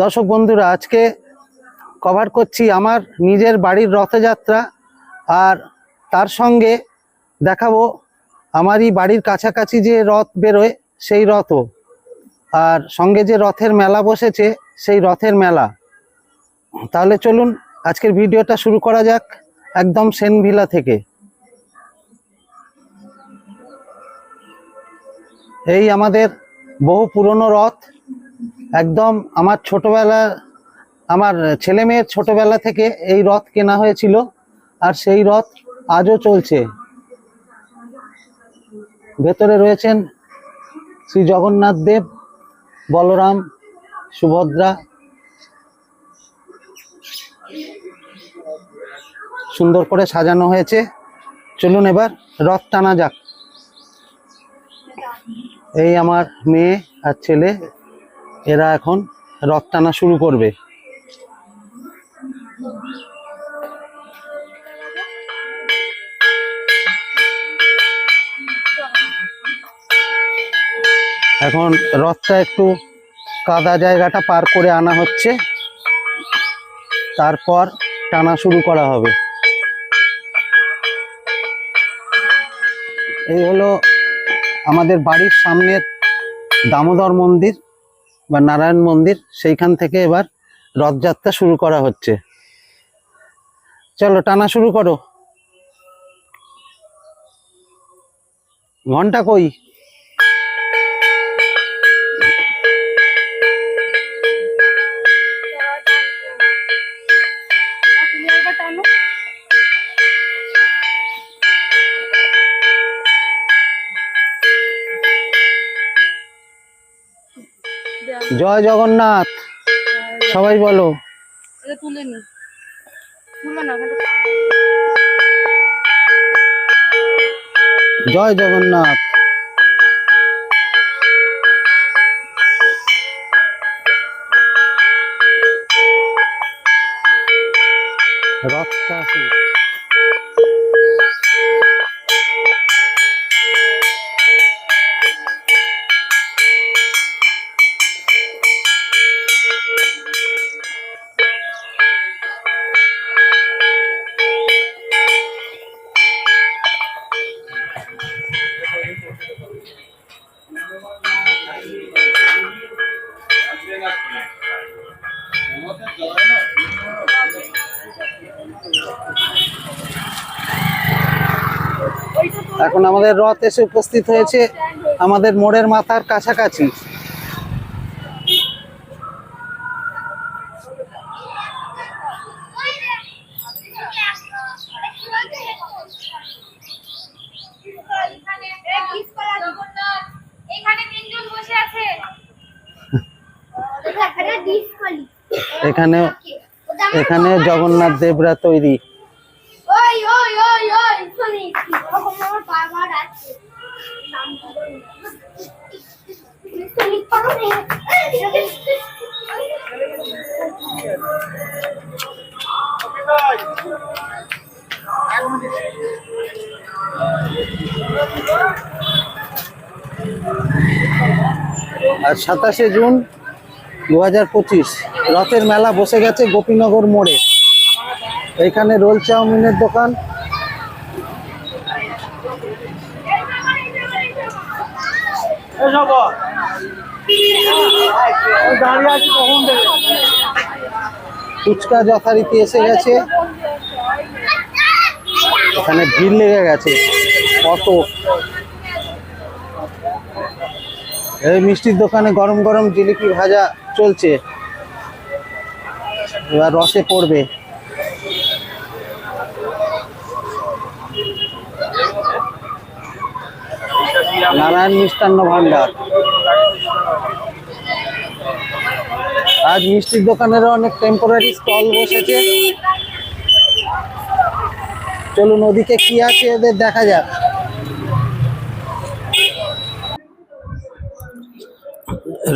দর্শক বন্ধুরা, আজকে কভার করছি আমার নিজের বাড়ির রথযাত্রা আর তার সঙ্গে দেখাবো আমারই বাড়ির কাছাকাছি যে রথ বেরোয় সেই রথও। আর সঙ্গে যে রথের মেলা বসেছে সেই রথের মেলা। তাহলে চলুন, আজকের ভিডিওটা শুরু করা যাক একদম সেনভিলা থেকে। এই আমাদের বহু পুরনো রথ একদম আমার ছোটবেলা, আমার ছেলে মেয়ের ছোটবেলা থেকে এই রথ কেনা হয়েছিল, আর সেই রথ আজও চলছে। ভেতরে রয়েছেন শ্রী জগন্নাথ দেব, বলরাম, সুভদ্রা। সুন্দর করে সাজানো হয়েছে। চলুন এবার রথ টানা যাক। এই আমার মেয়ে আর ছেলে এরা এখন রথ টানা শুরু করবে। এখন রথটা একটু কাদা জায়গাটা পার করে আনা হচ্ছে। তারপর টানা শুরু করা হবে। এই হলো আমাদের বাড়ির সামনের দামোদর মন্দির। বা নারায়ণ মন্দির, সেইখান থেকে এবার রথযাত্রা শুরু করা হচ্ছে। চলো, টানা শুরু করো। ঘণ্টা কই? জয় জগন্নাথ। সবাই বলো। জয় জগন্নাথ। রথটা এখন আমাদের রথ এসে উপস্থিত হয়েছে আমাদের মোড়ের মাথার কাছাকাছি। এখানে এখানে জগন্নাথ দেবরা তৈরি। ওই ওই ওই ওই, শুনি। আমার আছে। আর সাতাশে জুন দু হাজার পঁচিশ। রথের মেলা বসে গেছে গোপীনগর মোড়ে। এখানে রোল চাউমিনের দোকান। ফুচকা যথারীতি এসে গেছে। এখানে ভিড় লেগে গেছে। কত? এই মিষ্টির দোকানে গরম গরম জিলিপি ভাজা চলছে। এবার রসে পড়বে। নারায়ণ মিষ্টান্ন ভান্ডার আজ মিষ্টির দোকানেরও অনেক টেম্পোরারি স্টল বসেছে। চলুন ওদিকে কি আছে এদের দেখা যাক।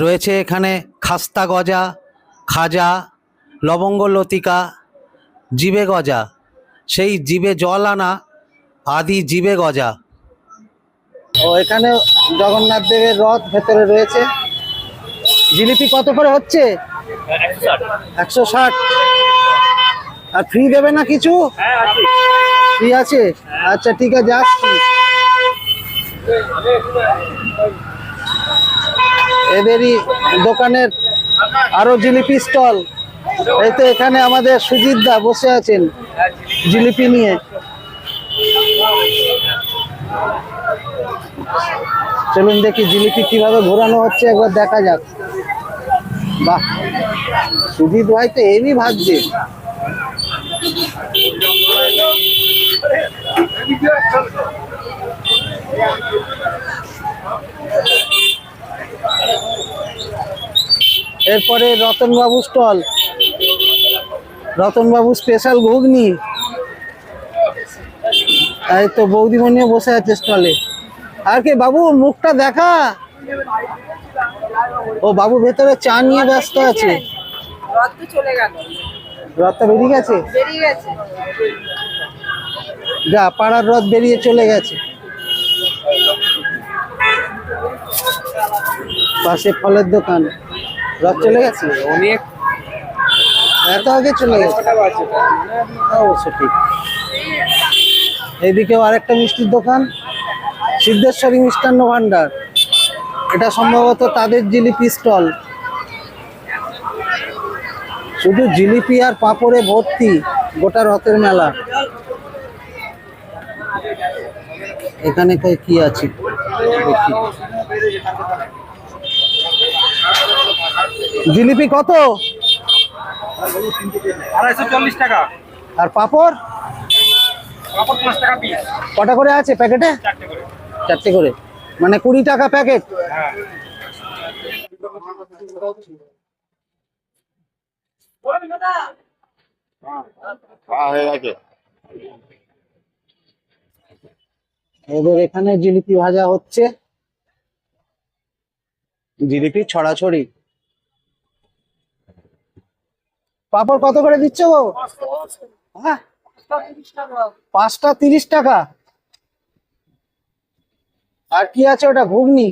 রয়েছে এখানে খাস্তা গজা, খাজা, লবঙ্গ লতিকা, জিবে গজা। সেই জিবে জল আনা, আদি জিবে গজা। ও, এখানে জগন্নাথ দেবের রথ ভেতরে রয়েছে। জিলিপি কত করে হচ্ছে? একশো ষাট। আর ফ্রি দেবে না কিছু? ফ্রি আছে? আচ্ছা ঠিক আছে, আসছি। এদেরই দোকানের আরও জিলিপি স্টল। এই তো এখানে আমাদের সুজিত দা বসে আছেন জিলিপি নিয়ে। চলুন দেখি জিলিপি কীভাবে ঘোরানো হচ্ছে, একবার দেখা যাক। বাহ, সুজিত ভাই তো এমনি ভাবছে। এরপরে রতনবাবু স্টল। রতনবাবু স্পেশাল ঘুগনি। এই তো বৌদিমণিও বসে আছে স্টলে আর কি বাবু মুখটা দেখা। ও বাবু ভেতরে চা নিয়ে ব্যস্ত আছে। রথ তো চলে গেল। রথটা বেরিয়ে গেছে? বেরিয়ে গেছে। যা পাড়ার রথ বেরিয়ে চলে গেছে। পাশে ফলের দোকান। রথ চলে গেছে? অনেক এত আগে চলে গেছে? অবশ্য ঠিক। এইদিকেও আরেকটা মিষ্টির দোকান। সিদ্ধেশ্বরী মিষ্টান্ন ভান্ডার এটা সম্ভবত তাদের জিলিপি স্টল। শুধু জিলিপি আর পাঁপড়ে ভর্তি গোটা রথের মেলা। এখানে কই কি আছে? দেখি জিলিপি কত? আড়াইশো চল্লিশ টাকা। আর পাঁপড়? কাপড় পাঁচ টাকা পিস কটা করে আছে প্যাকেটে? চারটে করে। চারটে করে। মানে কুড়ি টাকা প্যাকেট। এদের এখানে জিলিপি ভাজা হচ্ছে। জিলিপি ছড়াছড়ি। পাপড় কত করে দিচ্ছ গো হ্যাঁ? পাঁচটা তিরিশ টাকা। আর কি আছে ওটা, ঘুগনি?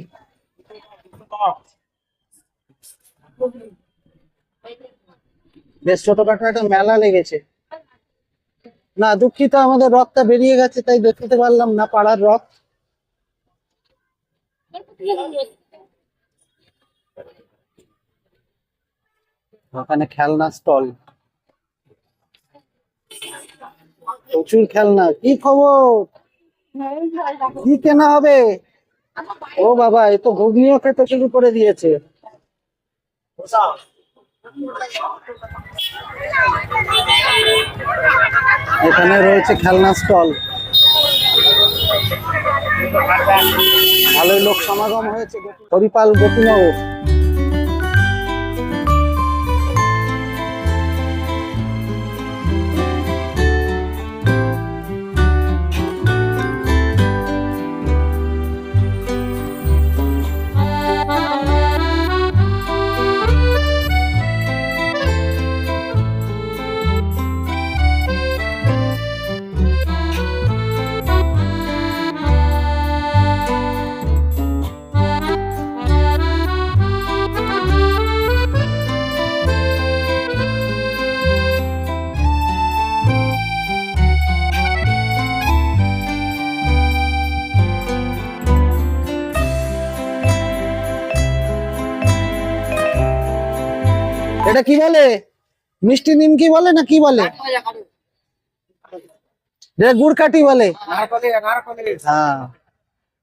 বেশ, ছোটখাটো একটা মেলা লেগেছে। না, দুঃখিত, আমাদের রথটা বেরিয়ে গেছে, তাই দেখতে পারলাম না পাড়ার রথ। ওখানে খেলনা স্টল। প্রচুর খেলনা, কি খবর? কি কেনা হবে? ও বাবা, এ তো ঘুগনিও খেতে শুরু করে দিয়েছে। এখানে রয়েছে খেলনা স্টল। ভালোই লোক সমাগম হয়েছে। হরিপাল গোপীনগর এটা কি বলে? মিষ্টি নিমকি বলে না কি বলে? এটা গুড় কাঠি বলে। হ্যাঁ।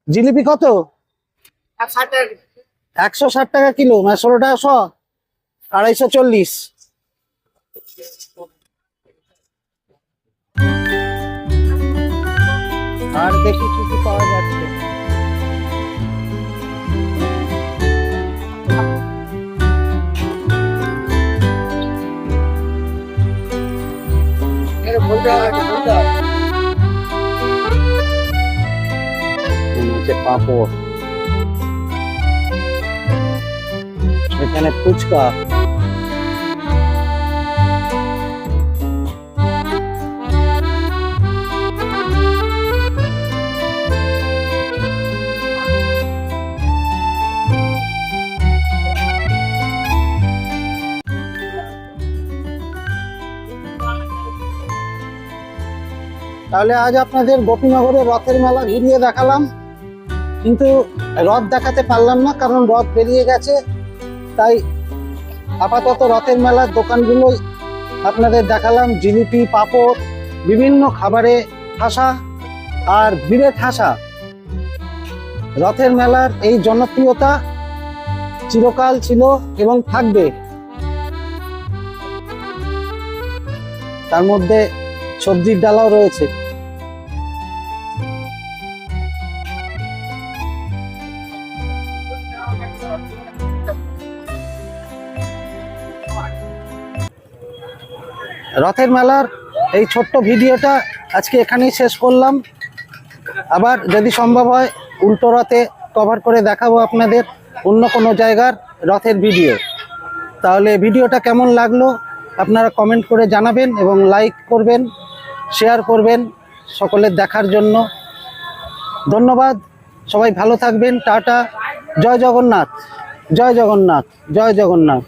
জিলিপি কত? একশো ষাট টাকা কিলো মানে ষোলো টাকা শ আড়াইশো চল্লিশ। আর দেখি কি কি পাওয়া যাচ্ছে। এখানে হচ্ছে পাঁপড় এখানে ফুচকা তাহলে আজ আপনাদের গোপীনগরে রথের মেলা ঘুরিয়ে দেখালাম। কিন্তু রথ দেখাতে পারলাম না, কারণ রথ বেরিয়ে গেছে। তাই আপাতত রথের মেলার দোকানগুলোই আপনাদের দেখালাম। জিলিপি, পাঁপড়, বিভিন্ন খাবারে ঠাসা আর ভিড়ে ঠাসা। রথের মেলার এই জনপ্রিয়তা চিরকাল ছিল এবং থাকবে। তার মধ্যে সবজির ডালাও রয়েছে। রথের মেলার এই ছোট্ট ভিডিওটা আজকে এখানেই শেষ করলাম। আবার যদি সম্ভব হয়, উল্টো রথে কভার করে দেখাবো আপনাদের অন্য কোনো জায়গার রথের ভিডিও তাহলে ভিডিওটা কেমন লাগল আপনারা কমেন্ট করে জানাবেন এবং লাইক করবেন শেয়ার করবেন সকলের দেখার জন্য। ধন্যবাদ, সবাই ভালো থাকবেন, টাটা, জয় জগন্নাথ জয় জগন্নাথ জয় জগন্নাথ।